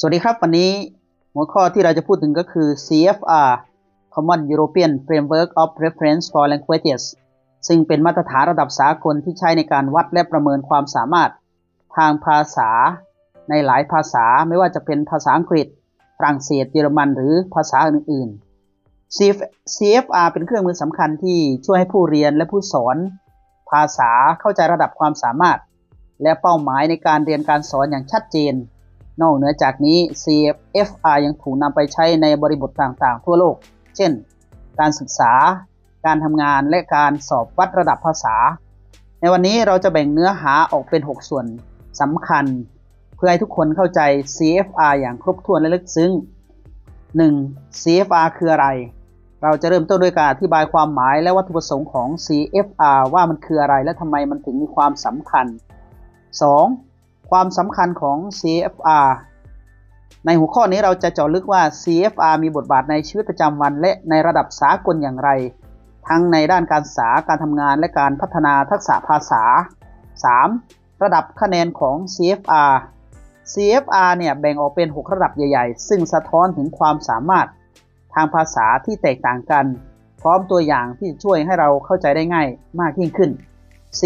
สวัสดีครับ วันนี้หัวข้อที่เราจะพูดถึงก็คือ CFR Common European Framework of Reference for Languages ซึ่งเป็นมาตรฐานระดับสากลที่ใช้ในการวัดและประเมินความสามารถ ทางภาษา ในหลายภาษาไม่ว่าจะเป็นภาษาอังกฤษ ฝรั่งเศส เยอรมันหรือภาษาอื่น ๆ CFR เป็นเครื่องมือสำคัญที่ช่วยให้ผู้เรียนและผู้สอน ภาษาเข้าใจระดับความสามารถ และเป้าหมายในการเรียนการสอนอย่างชัดเจน นอกเหนือจากนี้ CFR ยังถูกนำไปใช้ในบริบทต่างๆ ทั่วโลก เช่น การศึกษา การทำงานและการสอบวัดระดับภาษา ในวันนี้เราจะแบ่งเนื้อหาออกเป็น 6 ส่วนสำคัญ เพื่อให้ทุกคนเข้าใจ CFR อย่างครบถ้วนและลึกซึ้ง 1. CFR คืออะไร เราจะเริ่มต้นด้วยการอธิบายความหมายและวัตถุประสงค์ของ CFR ว่ามันคืออะไรและทำไมมันถึงมีความสำคัญ 2. ความสำคัญของ CFR ในหัวข้อนี้เราจะเจาะลึกว่า CFR มีบทบาทในชีวิตประจำวัน และในระดับสากลอย่างไร ทั้งในด้านการศึกษาการทำงานและการพัฒนาทักษะภาษา 3. ระดับคะแนนของ CFR CFR เนี่ยแบ่งออกเป็น 6 ระดับใหญ่ ๆ ซึ่งสะท้อนถึงความสามารถทางภาษาที่แตกต่างกัน พร้อมตัวอย่างที่ช่วยให้เราเข้าใจได้ง่ายมากยิ่งขึ้น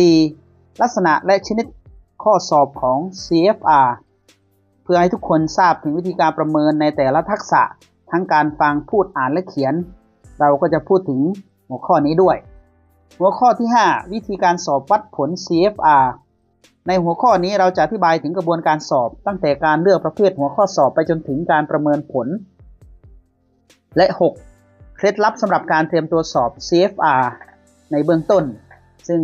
4. ลักษณะและชนิด ข้อสอบของ CFR เพื่อให้ทุกคนทราบถึงวิธีการประเมินในแต่ละทักษะทั้งการฟังพูดอ่านและเขียน เราก็จะพูดถึงหัวข้อนี้ด้วย หัวข้อที่ 5 วิธีการสอบวัดผล CFR ในหัวข้อนี้เราจะอธิบายถึงกระบวนการสอบ ตั้งแต่การเลือกประเภทหัวข้อสอบไปจนถึงการประเมินผล และ 6. เคล็ดลับสำหรับการเตรียมตัวสอบ CFR ในเบื้องต้น ซึ่ง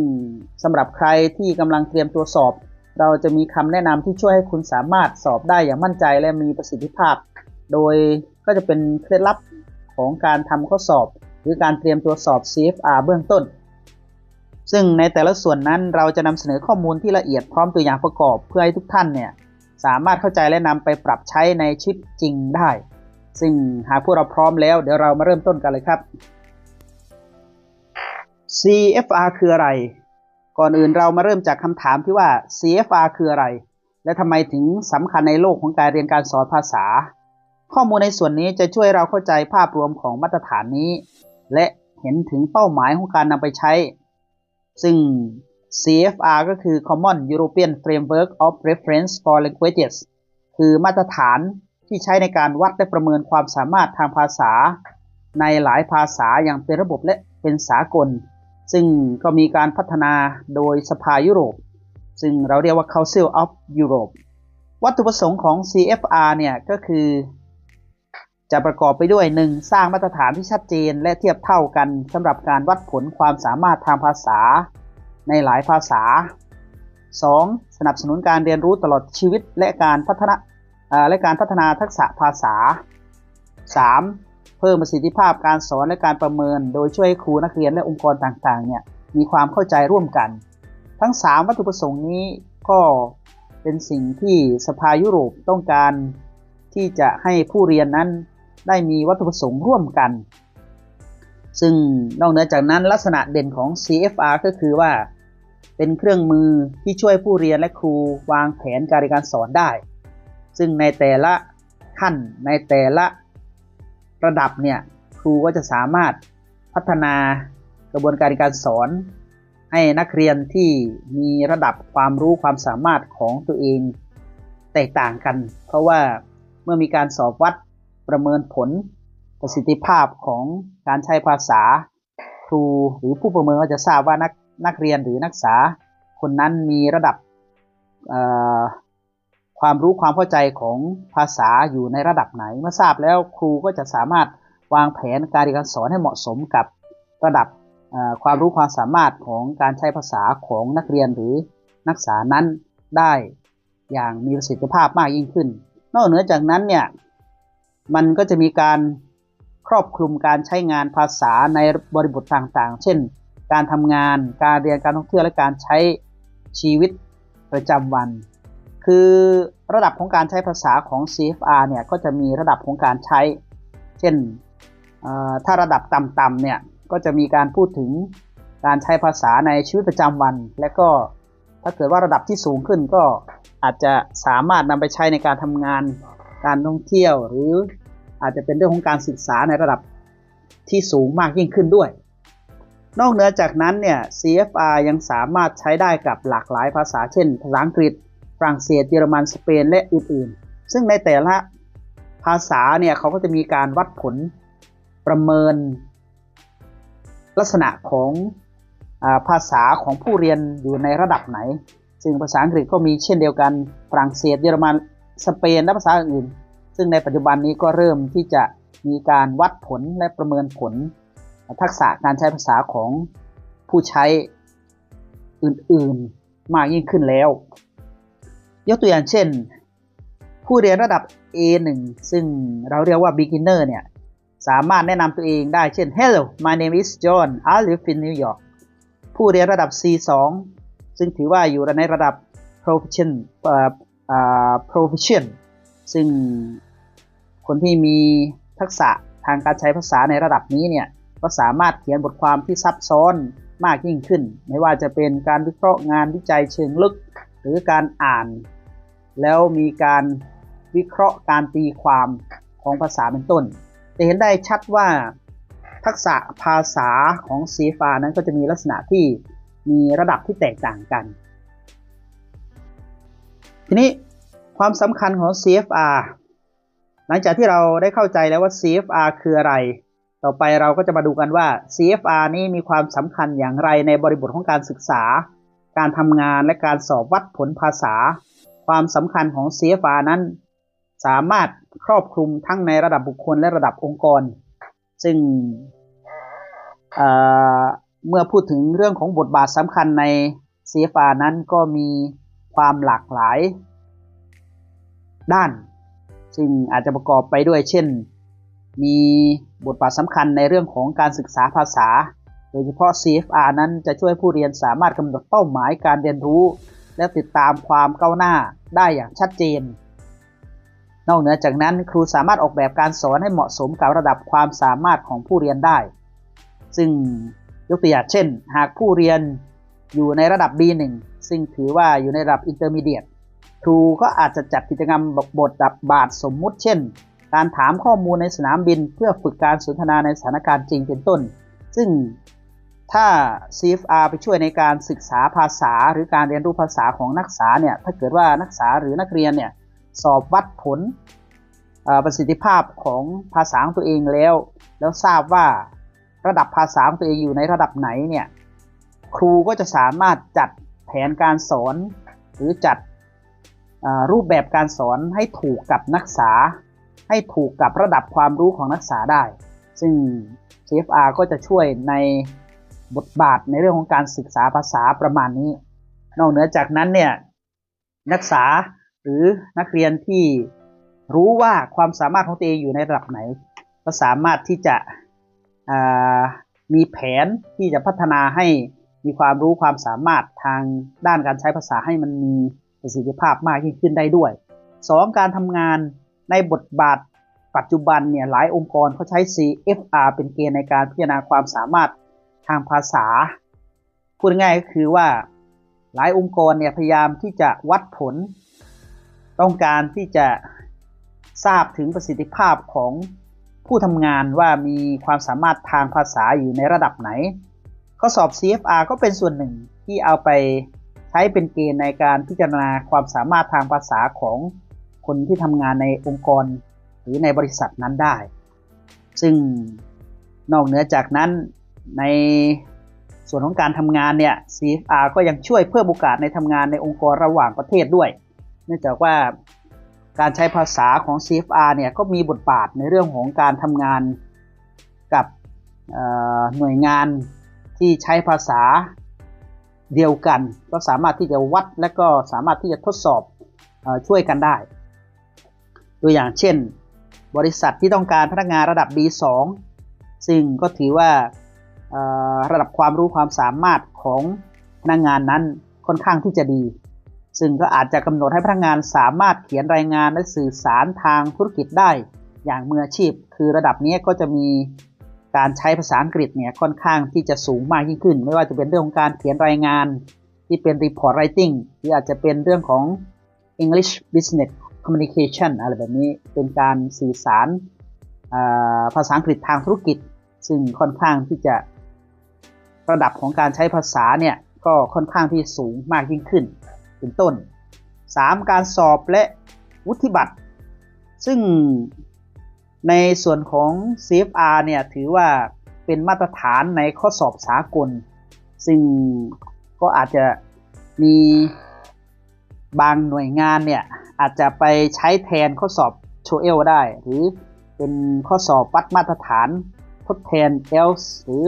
สำหรับใครที่กำลังเตรียมตัวสอบ เราจะมีคำแนะนำที่ช่วยให้คุณสามารถสอบได้อย่างมั่นใจและมีประสิทธิภาพ โดยก็จะเป็นเคล็ดลับของการทำข้อสอบ หรือการเตรียมตัวสอบ CFR เบื้องต้น ซึ่งในแต่ละส่วนนั้นเราจะนำเสนอข้อมูลที่ละเอียดพร้อมตัวอย่างประกอบเพื่อให้ทุกท่านเนี่ยสามารถเข้าใจและนำไปปรับใช้ในชีวิตจริงได้ ซึ่งหากพวกเราพร้อมแล้วเดี๋ยวเรามาเริ่มต้นกันเลยครับ CFR คืออะไร ก่อนอื่นเรามาเริ่มจากคำถามที่ว่า CFR คืออะไร และทำไมถึงสำคัญในโลกของการเรียนการสอนภาษา ข้อมูลในส่วนนี้จะช่วยเราเข้าใจภาพรวมของมาตรฐานนี้ และเห็นถึงเป้าหมายของการนำไปใช้ ซึ่ง CFR ก็คือ Common European Framework of Reference for Languages คือมาตรฐานที่ใช้ในการวัดและประเมินความสามารถทางภาษา ในหลายภาษาอย่างเป็นระบบและเป็นสากล ซึ่งก็มีการพัฒนาโดยสภายุโรป ซึ่งเราเรียกว่า Council of Europe วัตถุประสงค์ของ CFR เนี่ยก็คือ จะประกอบไปด้วย 1. สร้างมาตรฐานที่ชัดเจนและเทียบเท่ากันสำหรับการวัดผลความสามารถทางภาษาในหลายภาษา 2. สนับสนุนการเรียนรู้ตลอดชีวิตและการพัฒนาและการพัฒนาทักษะภาษา 3. เพิ่มประสิทธิภาพการสอนและการประเมิน โดยช่วยครูนักเรียนและองค์กรต่างๆเนี่ยมีความเข้าใจร่วมกัน ทั้ง 3 วัตถุประสงค์นี้ก็เป็นสิ่งที่สภายุโรปต้องการที่จะให้ผู้เรียนนั้นได้มีวัตถุประสงค์ร่วมกัน ซึ่งนอกเหนือจากนั้นลักษณะเด่นของ CFR ก็คือว่า เป็นเครื่องมือที่ช่วยผู้เรียนและครูวางแผนการเรียนการสอนได้ ซึ่งในแต่ละขั้นในแต่ละ ระดับเนี่ยครูก็จะสามารถพัฒนากระบวนการการสอน ให้นักเรียนที่มีระดับความรู้ความสามารถของตัวเองแตกต่างกัน เพราะว่าเมื่อมีการสอบวัดประเมินผลประสิทธิภาพของการใช้ภาษา ครูหรือผู้ประเมินก็จะทราบว่านักนักเรียนหรือนักศึกษาคนนั้นมีระดับ ความรู้ความเข้าใจของภาษาอยู่ในระดับไหน เมื่อทราบแล้วครูก็จะสามารถวางแผนการเรียนการสอนให้เหมาะสมกับระดับความรู้ความสามารถของการใช้ภาษาของนักเรียนหรือนักศึกษานั้นได้อย่างมีประสิทธิภาพมากยิ่งขึ้น นอกเหนือจากนั้นเนี่ยมันก็จะมีการครอบคลุมการใช้งานภาษาในบริบทต่างๆ เช่น การทำงาน การเรียนการท่องเที่ยวและการใช้ชีวิตประจำวัน คือระดับของการใช้ภาษาของ CFR เนี่ยก็จะมีระดับของการใช้ เช่นถ้าระดับต่ำๆเนี่ยก็จะมีการพูดถึงการใช้ภาษาในชีวิตประจำวัน และก็ถ้าเกิดว่าระดับที่สูงขึ้นก็อาจจะสามารถนำไปใช้ในการทำงาน การท่องเที่ยว หรืออาจจะเป็นเรื่องของการศึกษาในระดับที่สูงมากยิ่งขึ้นด้วย นอกเหนือจากนั้นเนี่ย CFR ยังสามารถใช้ได้กับหลากหลายภาษา เช่น ภาษาอังกฤษ ฝรั่งเศสเยอรมันสเปนและอื่นๆ ซึ่งในแต่ละภาษาเนี่ยเขาก็จะมีการวัดผลประเมิน ลักษณะของอภาษาของผู้เรียนอยู่ในระดับไหน ซึ่งภาษาอังกฤษก็มีเช่นเดียวกันฝรั่งเศสเยอรมันสเปนและภาษาอื่น ซึ่งในปัจจุบันนี้ก็เริ่มที่จะมีการวัดผลและประเมินผล ทักษะการใช้ภาษาของผู้ใช้อื่นๆ มากยิ่งขึ้นแล้ว ยกตัวอย่างเช่น ผู้เรียนระดับ A1 ซึ่งเราเรียกว่า beginner เนี่ย สามารถแนะนำตัวเองได้เช่น Hello my name is John I live in New York ผู้เรียนระดับ C2 ซึ่งถือว่าอยู่ในระดับ proficient proficient ซึ่งคนที่มีทักษะทางการใช้ภาษาในระดับนี้เนี่ย ก็สามารถเขียนบทความที่ซับซ้อนมากยิ่งขึ้น ไม่ว่าจะเป็นการวิเคราะห์งานวิจัยเชิงลึก หรือการอ่าน แล้วมีการวิเคราะห์การตีความของภาษาเป็นต้น จะเห็นได้ชัดว่าทักษะภาษาของซีฟานั้นก็จะมีลักษณะที่มีระดับที่แตกต่างกัน ทีนี้ความสำคัญของ CFR หลังจากที่เราได้เข้าใจแล้วว่า CFR คืออะไร ต่อไปเราก็จะมาดูกันว่า CFR นี้มีความสำคัญอย่างไรในบริบทของการศึกษา การทำงานและการสอบวัดผลภาษา ความสำคัญของ CFR นั้น สามารถครอบคลุมทั้งในระดับบุคคลและระดับองค์กร ซึ่งเมื่อพูดถึงเรื่องของบทบาทสำคัญใน CFR นั้นก็มีความหลากหลายด้าน ซึ่งอาจจะประกอบไปด้วยเช่น มีบทบาทสำคัญในเรื่องของการศึกษาภาษา โดยเฉพาะ CFR นั้นจะช่วยผู้เรียนสามารถกำหนดเป้าหมายการเรียนรู้ และติดตามความก้าวหน้า ได้อย่างชัดเจน นอกเหนือจากนั้นครูสามารถออกแบบการสอนให้เหมาะสมกับระดับความสามารถของผู้เรียนได้ ซึ่งยกตัวอย่างเช่น หากผู้เรียนอยู่ในระดับ B1 ซึ่งถือว่าอยู่ในระดับ Intermediate ครูก็อาจจะจัดกิจกรรมบทบาทสมมุติเช่น การถามข้อมูลในสนามบินเพื่อฝึกการสนทนาในสถานการณ์จริงเป็นต้น ซึ่ง ถ้า CFR ไปช่วยในการศึกษาภาษาหรือการเรียนรู้ภาษาของนักศึกษาเนี่ยถ้าเกิดว่านักศึกษาหรือนักเรียนเนี่ยสอบวัดผลประสิทธิภาพของภาษาของตัวเองแล้ว แล้วทราบว่าระดับภาษาของตัวเองอยู่ในระดับไหนเนี่ยครูก็จะสามารถจัดแผนการสอน หรือจัดรูปแบบการสอนให้ถูกกับนักศึกษา ให้ถูกกับระดับความรู้ของนักศึกษาได้ ซึ่ง CFR ก็จะช่วยใน บทบาทในเรื่องของการศึกษาภาษาประมาณนี้ นอกเหนือจากนั้นเนี่ยนักศึกษาหรือนักเรียนที่รู้ว่าความสามารถของตัวเองอยู่ในระดับไหน ก็สามารถที่จะมีแผนที่จะพัฒนาให้มีความรู้ความสามารถทางด้านการใช้ภาษาให้มันมีประสิทธิภาพมากยิ่งขึ้นได้ด้วย 2. การทำงานในบทบาทปัจจุบันเนี่ยหลายองค์กรเขาใช้ CFR เป็นเกณฑ์ในการพิจารณาความสามารถ ทางภาษา พูดง่ายก็คือว่าหลายองค์กรเนี่ยพยายามที่จะวัดผล ต้องการที่จะทราบถึงประสิทธิภาพของผู้ทำงานว่ามีความสามารถทางภาษาอยู่ในระดับไหน ข้อสอบ CFR ก็เป็นส่วนหนึ่งที่เอาไปใช้เป็นเกณฑ์ในการพิจารณาความสามารถทางภาษาของคนที่ทำงานในองค์กร หรือในบริษัทนั้นได้ ซึ่งนอกเหนือจากนั้น ในส่วนของการทำงานเนี่ย CFR ก็ยังช่วยเพิ่มโอกาสในทำงานในองค์กรระหว่างประเทศด้วย เนื่องจากว่าการใช้ภาษาของ CFR เนี่ยก็มีบทบาทในเรื่องของการทำงานกับหน่วยงานที่ใช้ภาษาเดียวกัน ก็สามารถที่จะวัดและก็สามารถที่จะทดสอบอช่วยกันได้ ตัวอย่างเช่น บริษัทที่ต้องการพนักงานระดับ B2 ซึ่งก็ถือว่า ระดับความรู้ความสามารถของพนักงานนั้นค่อนข้างที่จะดี ซึ่งก็อาจจะกำหนดให้พนักงานสามารถเขียนรายงานและสื่อสารทางธุรกิจได้อย่างมืออาชีพ คือระดับนี้ก็จะมีการใช้ภาษาอังกฤษเนี่ยค่อนข้างที่จะสูงมากยิ่งขึ้น ไม่ว่าจะเป็นเรื่องของการเขียนรายงานที่เป็น report writing หรืออาจจะเป็นเรื่องของ English Business communication อะไรแบบนี้เป็นการสื่อสารภาษาอังกฤษทางธุรกิจ ซึ่งค่อนข้างที่จะ ระดับของการใช้ภาษาเนี่ยก็ค่อนข้างที่สูงมากยิ่งขึ้น เป็นต้น 3. การสอบและวุฒิบัตร ซึ่งในส่วนของ CFR เนี่ยถือว่าเป็นมาตรฐานในข้อสอบสากล ซึ่งก็อาจจะมีบางหน่วยงานเนี่ยอาจจะไปใช้แทนข้อสอบโชเอลได้ หรือเป็นข้อสอบวัดมาตรฐานทดแทน ELS หรือ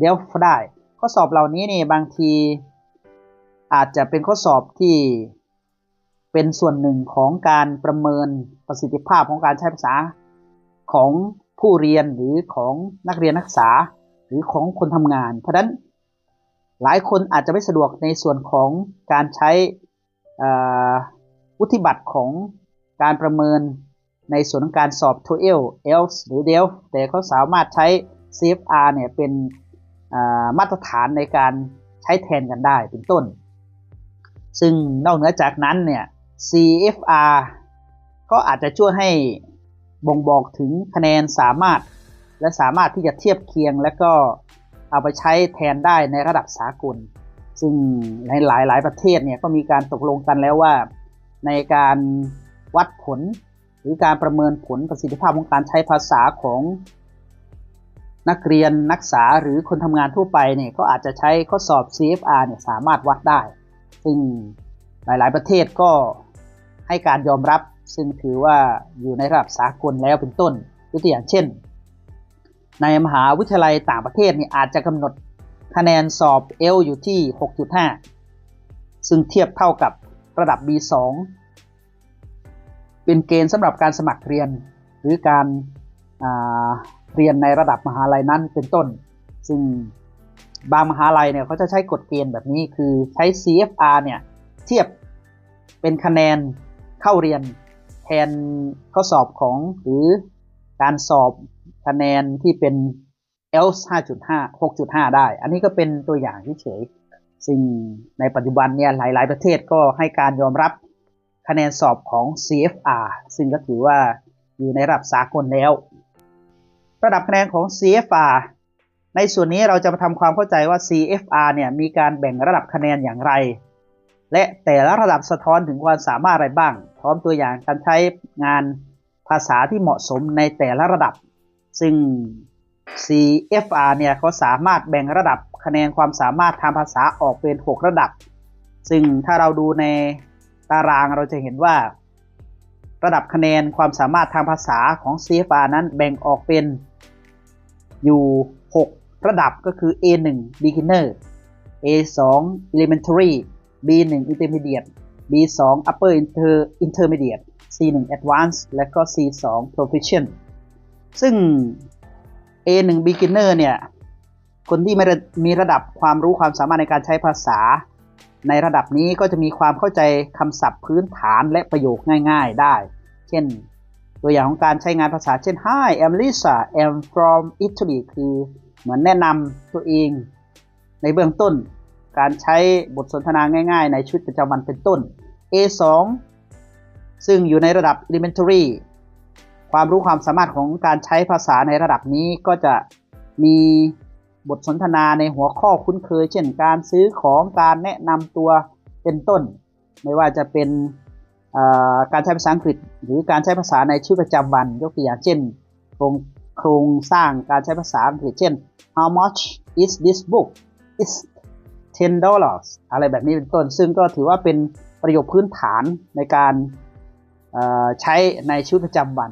DELF ได้ ข้อสอบเหล่านี้นี่บางทีอาจจะเป็นข้อสอบที่เป็นส่วนหนึ่งของการประเมินประสิทธิภาพของการใช้ภาษาของผู้เรียนหรือของนักเรียนนักศึกษาหรือของคนทำงาน เพราะฉะนั้นหลายคนอาจจะไม่สะดวกในส่วนของการใช้วุฒิบัตรของการประเมินในส่วนของการสอบ TOEIC ELTS หรือ DELF แต่เขาสามารถใช้ CFR เนี่ยเป็น มาตรฐานในการใช้แทนกันได้เป็นต้น ซึ่งนอกเหนือจากนั้นเนี่ย CFR ก็อาจจะช่วยให้บ่งบอกถึงคะแนนสามารถ และสามารถที่จะเทียบเคียง และก็เอาไปใช้แทนได้ในระดับสากล ซึ่งในหลายหลายประเทศเนี่ยก็มีการตกลงกันแล้วว่า ในการวัดผล หรือการประเมินผลประสิทธิภาพของการใช้ภาษาของ นักเรียนนักศึกษาหรือคนทำงานทั่วไปเนี่ยก็อาจจะใช้ข้อสอบ CFR เนี่ยสามารถวัดได้ ซึ่งหลาย ๆ ประเทศก็ให้การยอมรับ ซึ่งถือว่าอยู่ในระดับสากลแล้วเป็นต้นยกตัวอย่างเช่น ในมหาวิทยาลัยต่างประเทศเนี่ยอาจจะกำหนดคะแนนสอบเอลอยู่ที่ 6.5 ซึ่งเทียบเท่ากับระดับ B2 เป็นเกณฑ์สำหรับการสมัครเรียน หรือการ เรียนในระดับมหาลัยนั้นเป็นต้น ซึ่งบางมหาลัยเนี่ยเขาจะใช้กฎเกณฑ์แบบนี้คือใช้ CFR เนี่ยเทียบเป็นคะแนนเข้าเรียนแทนข้อสอบของหรือการสอบคะแนนที่เป็น ELS 5.5 6.5 ได้ อันนี้ก็เป็นตัวอย่างเฉยซึ่งในปัจจุบันเนี่ยหลาย ๆ ประเทศก็ให้การยอมรับคะแนนสอบของ CFR ซึ่งก็ถือว่าอยู่ในระดับสากลแล้ว ระดับคะแนนของ CFR ในส่วนนี้เราจะมาทำความเข้าใจว่า CFR เนี่ยมีการแบ่งระดับคะแนนอย่างไร และแต่ละระดับสะท้อนถึงความสามารถอะไรบ้าง พร้อมตัวอย่างการใช้งานภาษาที่เหมาะสมในแต่ละระดับ ซึ่ง CFR เนี่ยเขาสามารถแบ่งระดับคะแนนความสามารถทางภาษาออกเป็น 6 ระดับ ซึ่งถ้าเราดูในตารางเราจะเห็นว่า ระดับคะแนนความสามารถทางภาษาของ CFR นั้นแบ่งออกเป็น อยู่ 6 ระดับก็คือ A1 beginner A2 elementary B1 Intermediate B2 Upper Inter Intermediate C1 Advanced และก็ C2 Proficient ซึ่ง A1 Beginner เนี่ยคนที่ไม่มีระดับความรู้ความสามารถในการใช้ภาษา ในระดับนี้ก็จะมีความเข้าใจคำศัพท์พื้นฐานและประโยคง่าย ๆได้ เช่น ตัวอย่างของการใช้งานภาษาเช่น Hi I'm Lisa I'm from Italy คือเหมือนแนะนำตัวเอง ในเบื้องต้น การใช้บทสนทนาง่ายๆ ในชีวิตประจำวันเป็นต้น A2 ซึ่งอยู่ในระดับ elementary ความรู้ความสามารถของการใช้ภาษาในระดับนี้ก็จะมีบทสนทนาในหัวข้อคุ้นเคย เช่นการซื้อของการแนะนำตัวเป็นต้น ไม่ว่าจะเป็น การใช้ภาษาอังกฤษ หรือการใช้ภาษาในชีวิตประจำวัน ยกตัวอย่างเช่นโครงโครงสร้างการใช้ภาษาอังกฤษเช่น how much is this book it's 10 dollars อะไรแบบนี้เป็นต้น ซึ่งก็ถือว่าเป็นประโยคพื้นฐานในการใช้ในชีวิตประจำวัน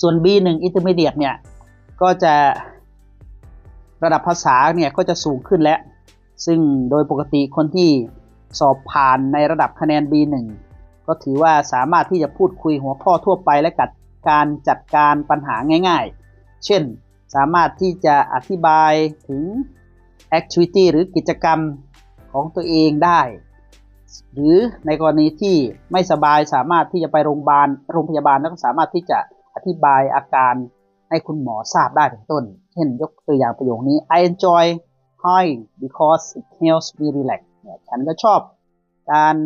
ส่วน B1 Intermediate เนี่ย ก็จะระดับภาษาเนี่ยก็จะสูงขึ้นแล้ว ซึ่งโดยปกติคนที่สอบผ่านในระดับคะแนน B1 ก็ถือว่าสามารถที่จะพูดคุยหัวข้อทั่วไปและกัดการจัดการปัญหาง่าย ๆ เช่น สามารถที่จะอธิบายถึง activity หรือกิจกรรมของตัวเองได้ หรือในกรณีที่ไม่สบายสามารถที่จะไปโรงพยาบาลโรงพยาบาลแล้วก็สามารถที่จะอธิบายอาการให้คุณหมอทราบได้เป็นต้น เช่นยกตัวอย่างประโยคนี้ I enjoy hiking because it helps me relax ฉันก็ชอบการ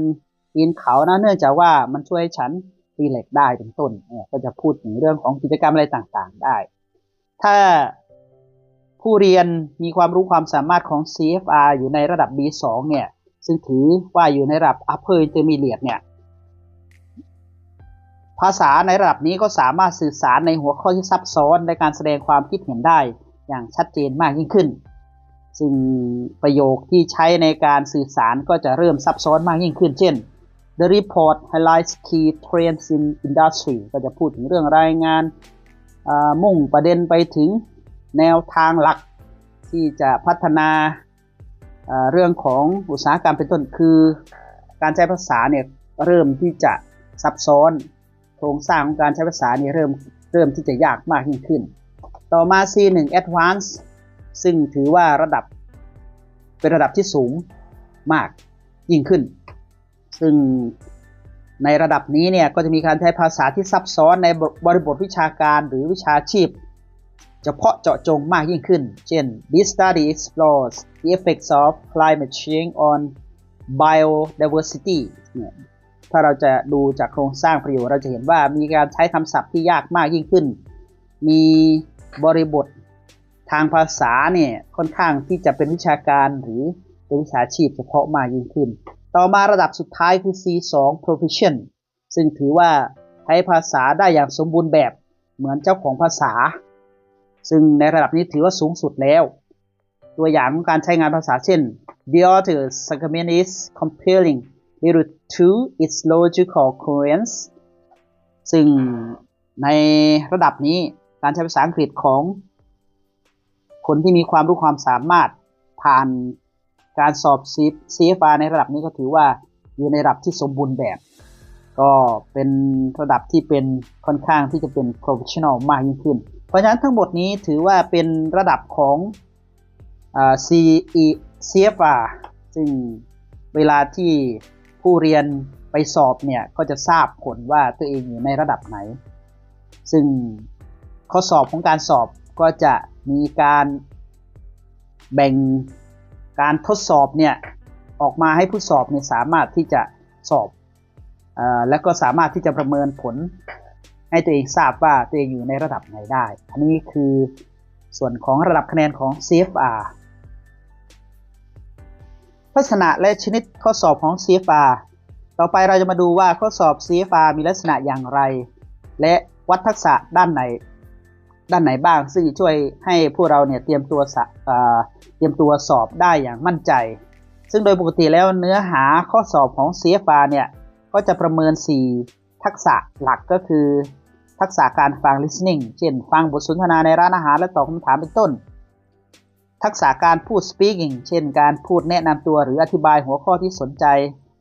ปีนเขานะเนื่องจากว่ามันช่วยฉันตีเหล็กได้เป็นต้นเนี่ยก็จะพูดถึงเรื่องของกิจกรรมอะไรต่างๆได้ ถ้าผู้เรียนมีความรู้ความสามารถของ CFR อยู่ในระดับ B2 เนี่ย ซึ่งถือว่าอยู่ในระดับ Upper Intermediate เนี่ย ภาษาในระดับนี้ก็สามารถสื่อสารในหัวข้อที่ซับซ้อนในการแสดงความคิดเห็นได้อย่างชัดเจนมากยิ่งขึ้น ซึ่งประโยคที่ใช้ในการสื่อสารก็จะเริ่มซับซ้อนมากยิ่งขึ้น เช่น The report highlights key trends in industry ก็จะพูดถึงเรื่องรายงาน มุ่งประเด็นไปถึงแนวทางหลักที่จะพัฒนาเรื่องของอุตสาหกรรมเป็นต้นคือ การใช้ภาษาเนี่ยเริ่มที่จะซับซ้อน โครงสร้างของการใช้ภาษาเนี่ยเริ่มเริ่มที่จะยากมากยิ่งขึ้น ต่อมา C1 Advanced ซึ่งถือว่าระดับเป็นระดับที่สูงมากยิ่งขึ้น ซึ่งในระดับนี้เนี่ยก็จะมีการใช้ภาษาที่ซับซ้อนในบริบทวิชาการหรือวิชาชีพ เฉพาะเจาะจงมากยิ่งขึ้น เช่น this study explores the effects of climate change on biodiversity เนี่ยถ้าเราจะดูจากโครงสร้างประโยชน์เราจะเห็นว่ามีการใช้คำศัพท์ที่ยากมากยิ่งขึ้น มีบริบททางภาษาเนี่ยค่อนข้างที่จะเป็นวิชาการหรือเป็นวิชาชีพเฉพาะมากยิ่งขึ้น ต่อมาระดับสุดท้ายคือ C2 Proficient ซึ่งถือว่าใช้ภาษาได้อย่างสมบูรณ์แบบเหมือนเจ้าของภาษา ซึ่งในระดับนี้ถือว่าสูงสุดแล้ว ตัวอย่างของการใช้งานภาษาเช่น the author's argument is compelling due to its logical coherence ซึ่งในระดับนี้การใช้ภาษาอังกฤษของ คนที่มีความรู้ความสามารถผ่าน การสอบ CFR ในระดับนี้ก็ถือว่าอยู่ในระดับที่สมบูรณ์แบบ ก็เป็นระดับที่เป็นค่อนข้างที่จะเป็น professional มากยิ่งขึ้น เพราะฉะนั้นทั้งหมดนี้ถือว่าเป็นระดับของ CE CFR ซึ่งเวลาที่ผู้เรียนไปสอบเนี่ยก็จะทราบผลว่าตัวเองอยู่ในระดับไหน ซึ่งข้อสอบของการสอบก็จะมีการแบ่ง การทดสอบเนี่ยออกมาให้ผู้สอบเนี่ยสามารถที่จะสอบอและก็สามารถที่จะประเมินผล ให้ตัวเองทราบว่าตัวเองอยู่ในระดับไหนได้ อันนี้คือส่วนของระดับคะแนนของ CFR ลักษณะและชนิดข้อสอบของ CFR ต่อไปเราจะมาดูว่าข้อสอบ CFR มีลักษณะอย่างไร และวัดทักษะด้านไหน ด้านไหนบ้าง ซึ่งช่วยให้พวกเราเนี่ยเตรียมตัวเตรียมตัวสอบได้อย่างมั่นใจ ซึ่งโดยปกติแล้วเนื้อหาข้อสอบของ CFR เนี่ยก็จะประเมิน 4 ทักษะหลักก็คือ ทักษะการฟัง listening เช่น ฟังบทสนทนาในร้านอาหารและตอบคำถามเป็นต้น ทักษะการพูด speaking เช่น การพูดแนะนำตัวหรืออธิบายหัวข้อที่สนใจ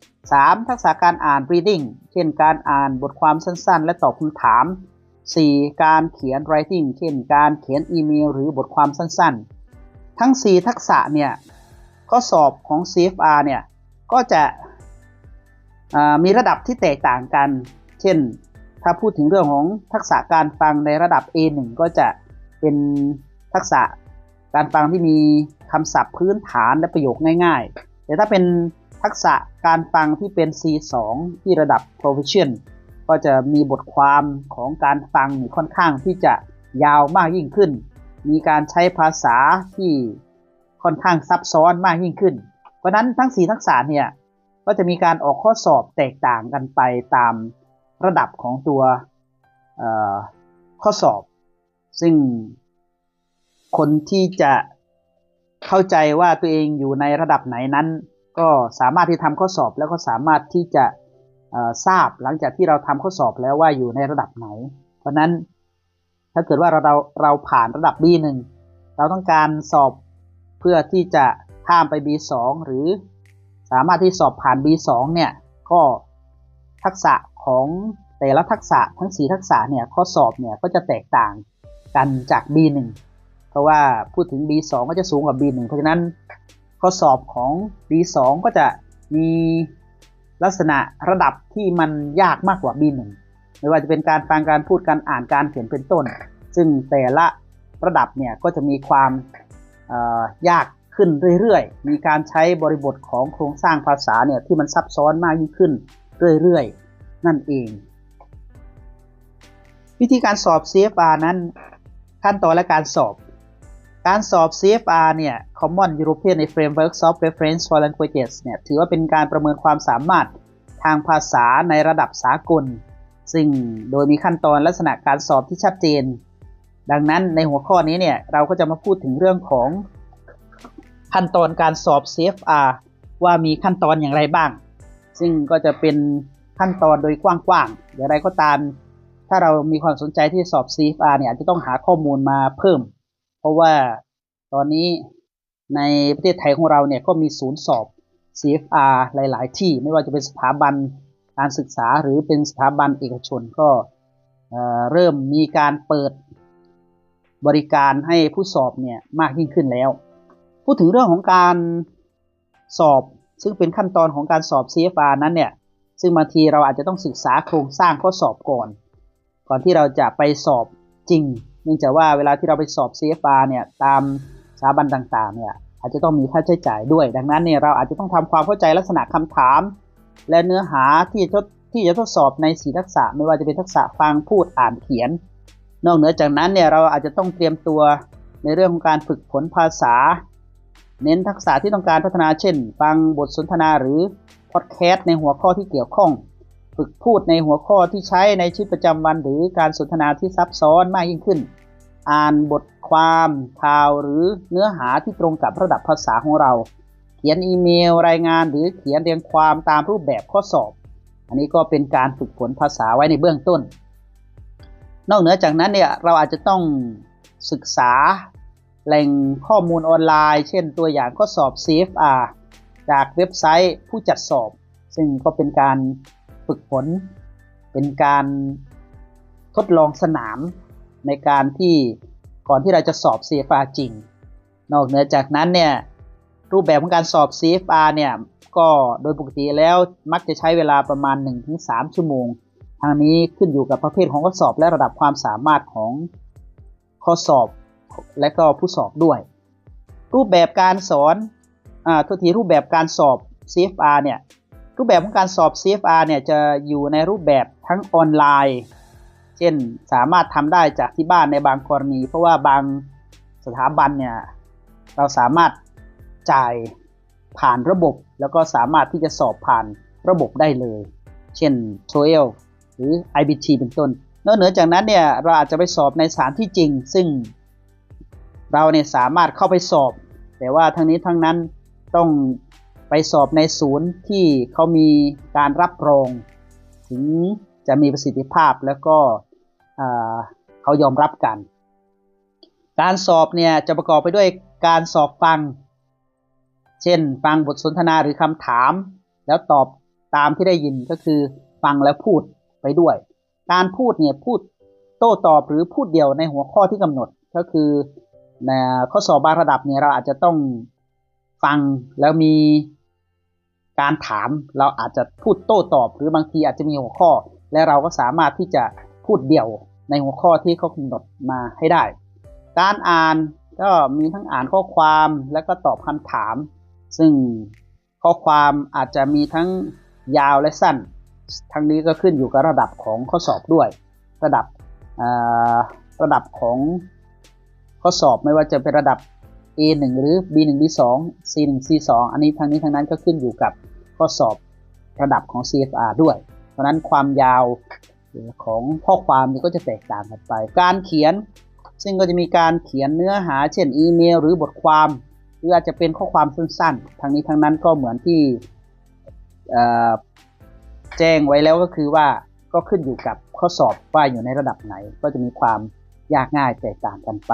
3. ทักษะการอ่าน reading เช่น การอ่านบทความสั้นๆ และตอบคำถาม 4. การเขียน writing เช่น การเขียนอีเมลหรือบทความสั้นๆ ทั้ง 4 ทักษะเนี่ยข้อสอบของ CFR เนี่ยก็จะมีระดับที่แตกต่างกัน เช่น ถ้าพูดถึงเรื่องของทักษะการฟังในระดับ A1 ก็จะเป็นทักษะการฟังที่มีคำศัพท์พื้นฐานและประโยคง่ายๆ แต่ถ้าเป็นทักษะการฟังที่เป็น C2 ที่ระดับ Proficient ก็จะมีบทความของการฟังค่อนข้างที่จะยาวมากยิ่งขึ้น มีการใช้ภาษาที่ค่อนข้างซับซ้อนมากยิ่งขึ้น เพราะนั้นทั้ง 4 ทักษะเนี่ยก็จะมีการออกข้อสอบแตกต่างกันไปตามระดับของตัวข้อสอบ ซึ่งคนที่จะเข้าใจว่าตัวเองอยู่ในระดับไหนนั้น ก็สามารถที่ทำข้อสอบแล้วก็สามารถที่จะ ทราบหลังจากที่เราทำข้อสอบแล้วว่าอยู่ในระดับไหน เพราะนั้นถ้าเกิดว่าเราเราเราผ่านระดับ B1 เราต้องการสอบเพื่อที่จะข้ามไป B2 หรือสามารถที่สอบผ่าน B2 เนี่ยก็ทักษะของแต่ละทักษะทั้ง 4 ทักษะเนี่ยข้อสอบเนี่ยก็จะแตกต่างกันจาก B1 เพราะว่าพูดถึง B2 ก็จะสูงกว่า B1 เพราะฉะนั้นข้อสอบของ B2 ก็จะมี ลักษณะระดับที่มันยากมากกว่า B1 ไม่ว่าจะเป็นการฟังการพูดการอ่านการเขียนเป็นต้น ซึ่งแต่ละระดับเนี่ยก็จะมีความยากขึ้นเรื่อยๆ มีการใช้บริบทของโครงสร้างภาษาเนี่ยที่มันซับซ้อนมากยิ่งขึ้นเรื่อยๆ นั่นเอง วิธีการสอบ CFR นั้นขั้นตอนและการสอบ การสอบ CFR เนี่ย Common European Framework of Reference for Languages เนี่ย ถือว่าเป็นการประเมินความสามารถทางภาษาในระดับสากล ซึ่งโดยมีขั้นตอนลักษณะการสอบที่ชัดเจน ดังนั้นในหัวข้อนี้เนี่ย เราก็จะมาพูดถึงเรื่องของขั้นตอนการสอบ CFR ว่ามีขั้นตอนอย่างไรบ้าง ซึ่งก็จะเป็นขั้นตอนโดยกว้างๆ อย่างไรก็ตาม ถ้าเรามีความสนใจที่สอบ CFR เนี่ยอาจจะต้องหาข้อมูลมาเพิ่ม เพราะว่าตอนนี้ในประเทศไทยของเราเนี่ยก็มีศูนย์สอบ CFR หลาย ๆ ที่ไม่ว่าจะเป็นสถาบันการศึกษาหรือเป็นสถาบันเอกชนก็เริ่มมีการเปิดบริการให้ผู้สอบเนี่ยมากยิ่งขึ้นแล้ว พูดถึงเรื่องของการสอบซึ่งเป็นขั้นตอนของการสอบ CFR นั้นเนี่ยซึ่งบางทีเราอาจจะต้องศึกษาโครงสร้างข้อสอบก่อน ก่อนที่เราจะไปสอบจริง เนื่องจากว่าเวลาที่เราไปสอบ CFR เนี่ยตามสถาบันต่างๆเนี่ยอาจจะต้องมีค่าใช้จ่ายด้วย ดังนั้นเนี่ยเราอาจจะต้องทำความเข้าใจลักษณะคำถาม และเนื้อหาที่ทดที่จะทดสอบในสีทักษะไม่ว่าจะเป็นทักษะฟังพูดอ่านเขียน นอกเหนือจากนั้นเนี่ยเราอาจจะต้องเตรียมตัวในเรื่องของการฝึกฝนภาษา เน้นทักษะที่ต้องการพัฒนาเช่น ฟังบทสนทนาหรือพอดแคสต์ในหัวข้อที่เกี่ยวข้อง ฝึกพูดในหัวข้อที่ใช้ในชีวิตประจำวัน หรือการสนทนาที่ซับซ้อนมากยิ่งขึ้น อ่านบทความข่าวหรือเนื้อหาที่ตรงกับระดับภาษาของเรา เขียนอีเมล รายงานหรือเขียนเรียงความตามรูปแบบข้อสอบ อันนี้ก็เป็นการฝึกฝนภาษาไว้ในเบื้องต้น นอกเหนือจากนั้นเนี่ยเราอาจจะต้องศึกษาแหล่งข้อมูลออนไลน์ เช่นตัวอย่างข้อสอบ CFR จากเว็บไซต์ผู้จัดสอบ ซึ่งก็เป็นการ ฝึกฝน เป็นการทดลองสนามในการที่ก่อนที่เราจะสอบ CFR จริง นอกเหนือจากนั้นเนี่ยรูปแบบของการสอบ CFR เนี่ยก็โดยปกติแล้วมักจะใช้เวลาประมาณ 1-3 ชั่วโมง ทางนี้ขึ้นอยู่กับประเภทของข้อสอบและระดับความสามารถของข้อสอบและก็ผู้สอบด้วย รูปแบบการสอนอ่าทุกทีรูปแบบการสอบ CFR เนี่ย รูปแบบของการสอบ CFR เนี่ยจะอยู่ในรูปแบบทั้งออนไลน์ เช่นสามารถทำได้จากที่บ้านในบางกรณี เพราะว่าบางสถาบันเนี่ยเราสามารถจ่ายผ่านระบบ แล้วก็สามารถที่จะสอบผ่านระบบได้เลย เช่น t o e l หรือ IBT เป็นต้น นอกเหนือจากนั้นเนี่ยเราอาจจะไปสอบในสถานที่จริง ซึ่งเราเนี่ยสามารถเข้าไปสอบ แต่ว่าทั้งนี้ทั้งนั้นต้อง ไปสอบในศูนย์ที่เขามีการรับรอง ถึงจะมีประสิทธิภาพแล้วก็เขายอมรับกัน การสอบเนี่ยจะประกอบไปด้วยการสอบฟัง เช่น ฟังบทสนทนาหรือคำถาม แล้วตอบตามที่ได้ยินก็คือฟังแล้วพูดไปด้วย การพูดเนี่ยพูดโต้ตอบหรือพูดเดียวในหัวข้อที่กำหนดก็คือข้อสอบบางระดับเนี่ยเราอาจจะต้องฟังแล้วมี การถามเราอาจจะพูดโต้ตอบ หรือบางทีอาจจะมีหัวข้อ และเราก็สามารถที่จะพูดเดี่ยวในหัวข้อที่เขากำหนดมาให้ได้ การอ่านก็มีทั้งอ่านข้อความและก็ตอบคำถาม ซึ่งข้อความอาจจะมีทั้งยาวและสั้น ทั้งนี้ก็ขึ้นอยู่กับระดับของข้อสอบด้วย ระดับระดับของข้อสอบไม่ว่าจะเป็นระดับ A1 หรือ B1 B2 C1 C2 อันนี้ทั้งนี้ทั้งนั้นก็ขึ้นอยู่กับ ข้อสอบระดับของ CFR ด้วย เพราะนั้นความยาวของข้อความนี้ก็จะแตกต่างกันไป การเขียนซึ่งก็จะมีการเขียนเนื้อหา เช่นอีเมล หรือบทความ หรืออาจจะเป็นข้อความสั้นๆทั้งนี้ทั้งนั้นก็เหมือนที่แจ้งไว้แล้วก็คือว่าก็ขึ้นอยู่กับข้อสอบว่าอยู่ในระดับไหน ก็จะมีความยากง่ายแตกต่างกันไป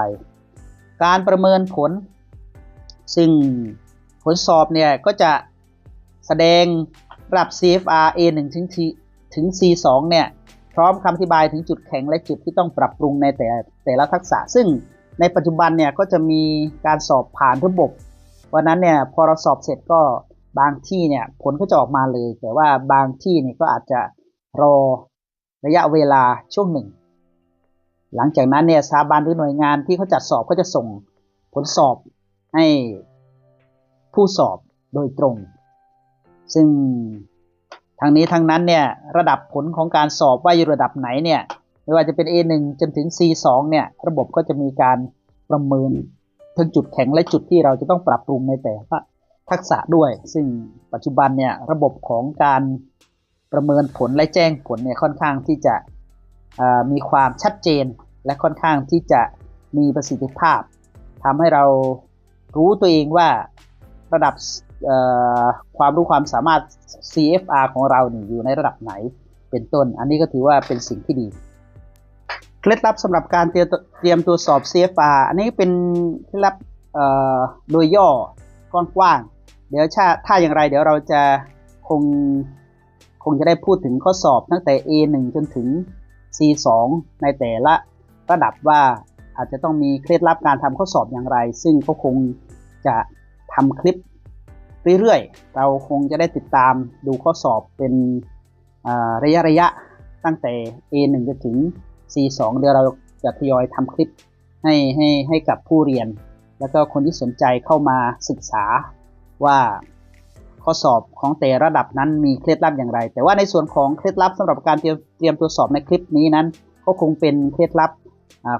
การประเมินผล ซึ่งผลสอบเนี่ยก็จะ แสดงระดับ CFR A1 ถึงถึง C2 เนี่ย พร้อมคำอธิบายถึงจุดแข็งและจุดที่ต้องปรับปรุงในแต่แต่ละทักษะ ซึ่งในปัจจุบันเนี่ยก็จะมีการสอบผ่านระบบ วันนั้นเนี่ยพอเราสอบเสร็จก็บางที่เนี่ยผลก็จะออกมาเลย แต่ว่าบางที่เนี่ยก็อาจจะรอระยะเวลาช่วงหนึ่ง หลังจากนั้นเนี่ยสถาบันหรือหน่วยงานที่เขาจัดสอบก็จะส่งผลสอบให้ผู้สอบโดยตรง ซึ่งทางนี้ทางนั้นเนี่ยระดับผลของการสอบว่าอยู่ระดับไหนเนี่ยไม่ว่าจะเป็น A1 จนถึง C2 เนี่ยระบบก็จะมีการประเมินทั้งจุดแข็งและจุดที่เราจะต้องปรับปรุงในแต่ละทักษะด้วย ซึ่งปัจจุบันเนี่ยระบบของการประเมินผลและแจ้งผลเนี่ยค่อนข้างที่จะมีความชัดเจน และค่อนข้างที่จะมีประสิทธิภาพทำให้เรารู้ตัวเองว่าระดับ ความรู้ความสามารถ CFR ของเรานี่อยู่ในระดับไหนเป็นต้น อันนี้ก็ถือว่าเป็นสิ่งที่ดีเคล็ดลับสำหรับการเตรียมตัวสอบ CFR อันนี้เป็นเคล็ดลับโดยย่อกว้างๆเดี๋ยวถ้าถ้าอย่างไร เดี๋ยวเราจะคงคงจะได้พูดถึงข้อสอบตั้งแต่ A1 จนถึง C2 ในแต่ละระดับว่าอาจจะต้องมีเคล็ดลับการทำข้อสอบอย่างไร ซึ่งก็คงจะทำคลิป เรื่อยๆ เราคงจะได้ติดตามดูข้อสอบเป็นระยะระยะตั้งแต่ A1 จนถึง C2 เดี๋ยวเราจะทยอยทำคลิปให้ให้ให้กับผู้เรียน แล้วก็คนที่สนใจเข้ามาศึกษาว่าข้อสอบของแต่ระดับนั้นมีเคล็ดลับอย่างไร แต่ว่าในส่วนของเคล็ดลับสำหรับการเตรียมเตรียมตัวสอบในคลิปนี้นั้น ก็คงเป็นเคล็ดลับ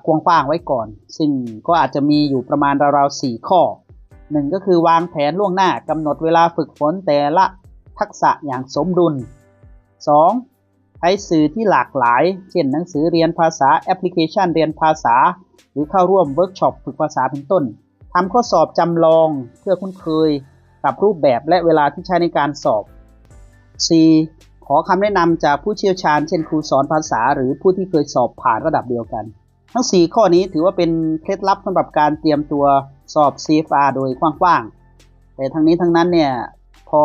กว้างๆไว้ก่อน ซึ่งก็อาจจะมีอยู่ประมาณราวๆสี่ข้อ หนึ่งก็คือวางแผนล่วงหน้ากำหนดเวลาฝึกฝนแต่ละทักษะอย่างสมดุล 2. ใช้สื่อที่หลากหลาย เช่นหนังสือเรียนภาษาแอปพลิเคชันเรียนภาษา หรือเข้าร่วมเวิร์กช็อปฝึกภาษาเป็นต้นทำข้อสอบจำลองเพื่อคุ้นเคยกับรูปแบบและเวลาที่ใช้ในการสอบ C ขอคำแนะนำจากผู้เชี่ยวชาญ เช่นครูสอนภาษา หรือผู้ที่เคยสอบผ่านระดับเดียวกัน ทั้ง 4 ข้อนี้ถือว่าเป็นเคล็ดลับสำหรับการเตรียมตัว สอบ CFR โดยกว้างๆ แต่ทั้งนี้ทั้งนั้นเนี่ย พอ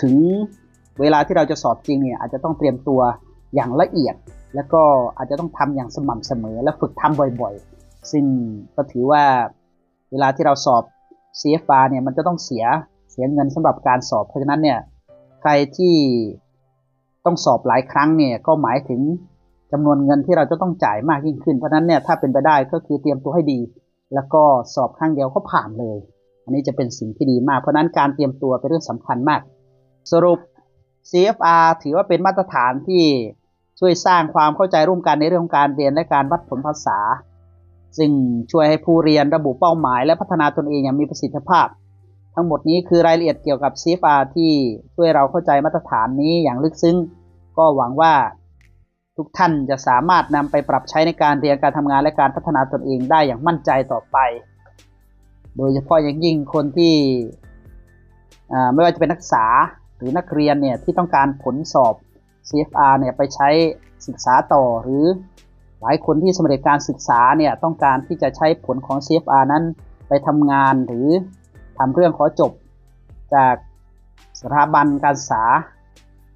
ถึงเวลาที่เราจะสอบจริงเนี่ยอาจจะต้องเตรียมตัวอย่างละเอียด แล้วก็อาจจะต้องทำอย่างสม่ำเสมอและฝึกทำบ่อยๆ ซึ่งก็ถือว่าเวลาที่เราสอบ CFR เนี่ยมันจะต้องเสียเสียเงินสำหรับการสอบ เพราะฉะนั้นเนี่ยใครที่ต้องสอบหลายครั้งเนี่ยก็หมายถึง จำนวนเงินที่เราจะต้องจ่ายมากยิ่งขึ้น เพราะนั้นเนี่ยถ้าเป็นไปได้ก็คือเตรียมตัวให้ดี แล้วก็สอบครั้งเดียวก็ผ่านเลย อันนี้จะเป็นสิ่งที่ดีมาก เพราะนั้นการเตรียมตัวเป็นเรื่องสำคัญมาก สรุป CFR ถือว่าเป็นมาตรฐานที่ช่วยสร้างความเข้าใจร่วมกันในเรื่องของการเรียนและการวัดผลภาษา ซึ่งช่วยให้ผู้เรียนระบุเป้าหมาย และพัฒนาตนเองอย่างมีประสิทธิภาพ ทั้งหมดนี้คือรายละเอียดเกี่ยวกับ CFR ที่ช่วยเราเข้าใจมาตรฐานนี้อย่างลึกซึ้ง ก็หวังว่า ทุกท่านจะสามารถนำไปปรับใช้ในการเรียนการทำงานและการพัฒนาตนเองได้อย่างมั่นใจต่อไป โดยเฉพาะอย่างยิ่งคนที่ไม่ว่าจะเป็นนักศึกษาหรือนักเรียนเนี่ยที่ต้องการผลสอบ CFR เนี่ยไปใช้ศึกษาต่อหรือหลายคนที่สำเร็จการศึกษาเนี่ยต้องการที่จะใช้ผลของ CFR นั้นไปทำงานหรือทำเรื่องขอจบ จากสถาบันการศึกษา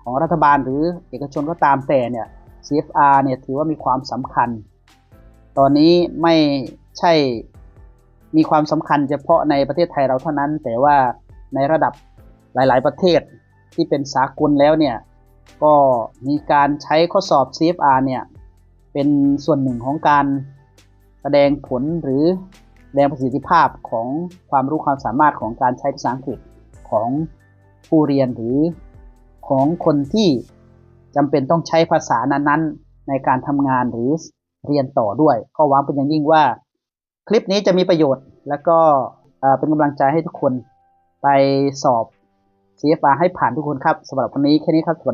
ของรัฐบาลหรือเอกชนก็ตามแต่เนี่ย CFR เนี่ยถือว่ามีความสำคัญ ตอนนี้ไม่ใช่มีความสำคัญเฉพาะในประเทศไทยเราเท่านั้น แต่ว่าในระดับหลาย ๆ ประเทศที่เป็นสากลแล้วเนี่ยก็มีการใช้ข้อสอบ CFR เนี่ยเป็นส่วนหนึ่งของการแสดงผลหรือแสดงประสิทธิภาพของความรู้ความสามารถของการใช้ภาษาอังกฤษของผู้เรียนหรือของคนที่ จำเป็นต้องใช้ภาษานั้นๆ ในการทำงานหรือเรียนต่อด้วย ก็หวังเป็นอย่างยิ่งว่า คลิปนี้จะมีประโยชน์ และก็เป็นกำลังใจให้ทุกคนไปสอบ CFA ให้ผ่านทุกคนครับสำหรับวันนี้แค่นี้ครับสวัสดี